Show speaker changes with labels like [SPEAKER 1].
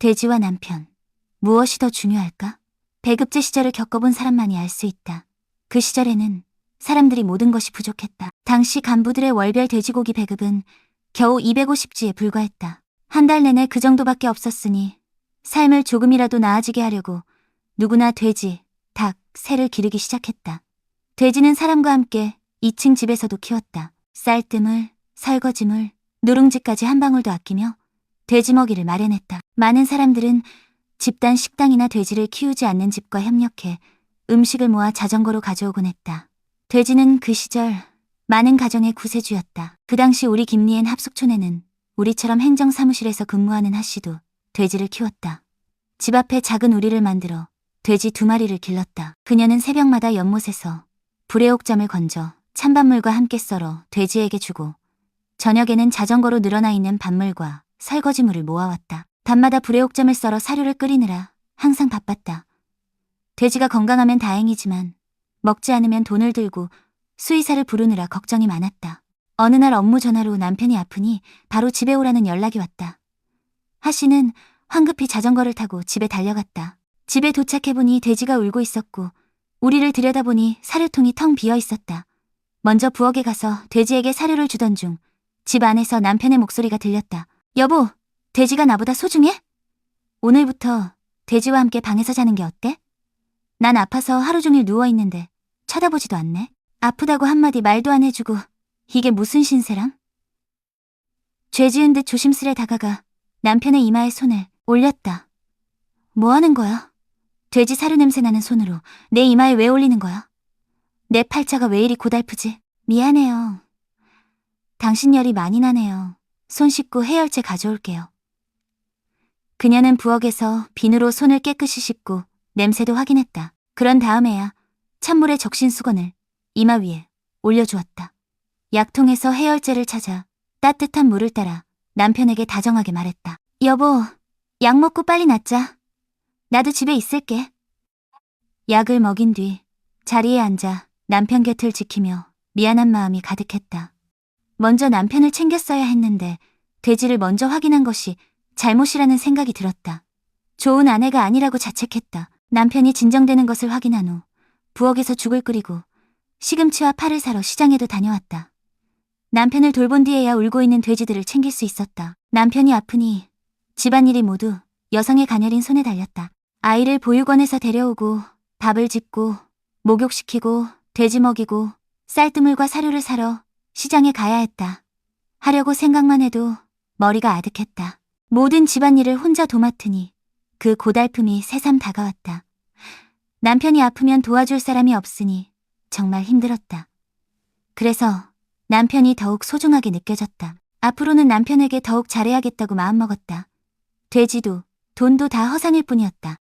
[SPEAKER 1] 돼지와 남편. 무엇이 더 중요할까? 배급제 시절을 겪어본 사람만이 알 수 있다. 그 시절에는 사람들이 모든 것이 부족했다. 당시 간부들의 월별 돼지고기 배급은 겨우 250지에 불과했다. 한 달 내내 그 정도밖에 없었으니 삶을 조금이라도 나아지게 하려고 누구나 돼지, 닭, 새를 기르기 시작했다. 돼지는 사람과 함께 2층 집에서도 키웠다. 쌀뜨물, 설거지물, 누룽지까지 한 방울도 아끼며 돼지 먹이를 마련했다. 많은 사람들은 집단 식당이나 돼지를 키우지 않는 집과 협력해 음식을 모아 자전거로 가져오곤 했다. 돼지는 그 시절 많은 가정의 구세주였다. 그 당시 우리 김리엔 합숙촌에는 우리처럼 행정사무실에서 근무하는 하씨도 돼지를 키웠다. 집 앞에 작은 우리를 만들어 돼지 두 마리를 길렀다. 그녀는 새벽마다 연못에서 불애옥잠을 건져 찬밥물과 함께 썰어 돼지에게 주고 저녁에는 자전거로 늘어나 있는 밥물과 설거지물을 모아왔다. 밤마다 불애옥잠을 썰어 사료를 끓이느라 항상 바빴다. 돼지가 건강하면 다행이지만 먹지 않으면 돈을 들고 수의사를 부르느라 걱정이 많았다. 어느 날 업무 전화로 남편이 아프니 바로 집에 오라는 연락이 왔다. 하 씨는 황급히 자전거를 타고 집에 달려갔다. 집에 도착해보니 돼지가 울고 있었고 우리를 들여다보니 사료통이 텅 비어 있었다. 먼저 부엌에 가서 돼지에게 사료를 주던 중 집 안에서 남편의 목소리가 들렸다. 여보, 돼지가 나보다 소중해? 오늘부터 돼지와 함께 방에서 자는 게 어때? 난 아파서 하루 종일 누워있는데 쳐다보지도 않네. 아프다고 한마디 말도 안 해주고 이게 무슨 신세람? 죄 지은 듯 조심스레 다가가 남편의 이마에 손을 올렸다. 뭐 하는 거야? 돼지 사료 냄새 나는 손으로 내 이마에 왜 올리는 거야? 내 팔자가 왜 이리 고달프지? 미안해요. 당신 열이 많이 나네요. 손 씻고 해열제 가져올게요. 그녀는 부엌에서 비누로 손을 깨끗이 씻고 냄새도 확인했다. 그런 다음에야 찬물에 적신 수건을 이마 위에 올려주었다. 약통에서 해열제를 찾아 따뜻한 물을 따라 남편에게 다정하게 말했다. 여보, 약 먹고 빨리 낫자. 나도 집에 있을게. 약을 먹인 뒤 자리에 앉아 남편 곁을 지키며 미안한 마음이 가득했다. 먼저 남편을 챙겼어야 했는데 돼지를 먼저 확인한 것이 잘못이라는 생각이 들었다. 좋은 아내가 아니라고 자책했다. 남편이 진정되는 것을 확인한 후 부엌에서 죽을 끓이고 시금치와 파를 사러 시장에도 다녀왔다. 남편을 돌본 뒤에야 울고 있는 돼지들을 챙길 수 있었다. 남편이 아프니 집안일이 모두 여성의 가녀린 손에 달렸다. 아이를 보육원에서 데려오고 밥을 짓고 목욕시키고 돼지 먹이고 쌀뜨물과 사료를 사러 시장에 가야 했다. 하려고 생각만 해도 머리가 아득했다. 모든 집안일을 혼자 도맡으니 그 고달픔이 새삼 다가왔다. 남편이 아프면 도와줄 사람이 없으니 정말 힘들었다. 그래서 남편이 더욱 소중하게 느껴졌다. 앞으로는 남편에게 더욱 잘해야겠다고 마음먹었다. 돼지도 돈도 다 허상일 뿐이었다.